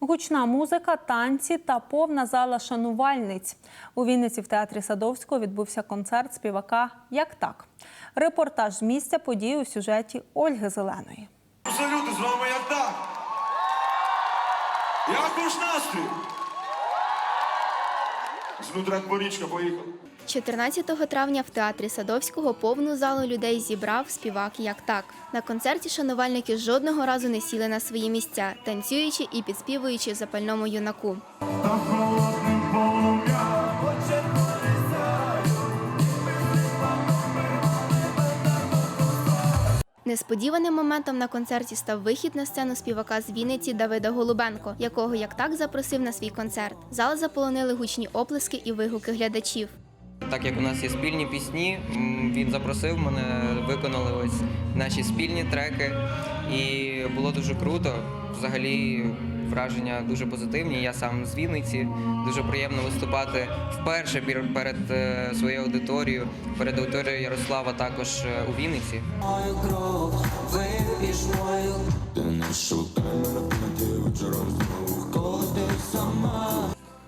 Гучна музика, танці та повна зала шанувальниць. У Вінниці в театрі Садовського відбувся концерт співака Як так. Репортаж з місця подій у сюжеті Ольги Зеленої. Люди, з вами як так? Як ваш настрій? Знутря дворічка поїхав. 14 травня в театрі Садовського повну залу людей зібрав співак як так. На концерті шанувальники жодного разу не сіли на свої місця, танцюючи і підспівуючи запальному юнаку. Несподіваним моментом на концерті став вихід на сцену співака з Вінниці Давида Голубенко, якого як так запросив на свій концерт. Зал заполонили гучні оплески і вигуки глядачів. Так як у нас є спільні пісні, він запросив мене, виконали ось наші спільні треки, і було дуже круто. Взагалі враження дуже позитивні. Я сам з Вінниці. Дуже приємно виступати вперше пір- перед е, своєю аудиторією, перед аудиторією Ярослава також е, у Вінниці. мою кров, вип'єш мою Ти не шукай коли ти сама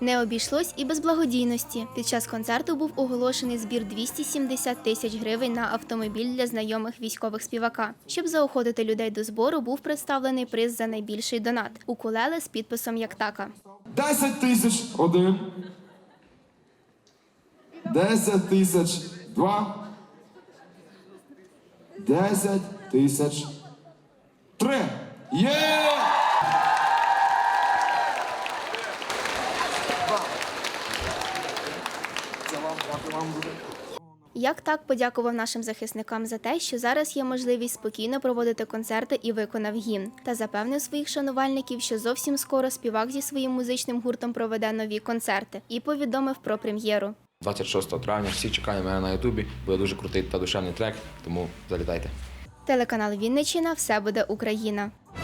Не обійшлось і без благодійності. Під час концерту був оголошений збір 270 тисяч гривень на автомобіль для знайомих військових співака. Щоб заохотити людей до збору, був представлений приз за найбільший донат укулеле з підписом Яктака. 10 тисяч один. 10 тисяч два. 10 тисяч три. Є! Як так подякував нашим захисникам за те, що зараз є можливість спокійно проводити концерти і виконав гімн, та запевнив своїх шанувальників, що зовсім скоро співак зі своїм музичним гуртом проведе нові концерти і повідомив про прем'єру. 26 травня всі чекають мене на Ютубі. Буде дуже крутий та душевний трек, тому залітайте. Телеканал Вінничина все буде Україна.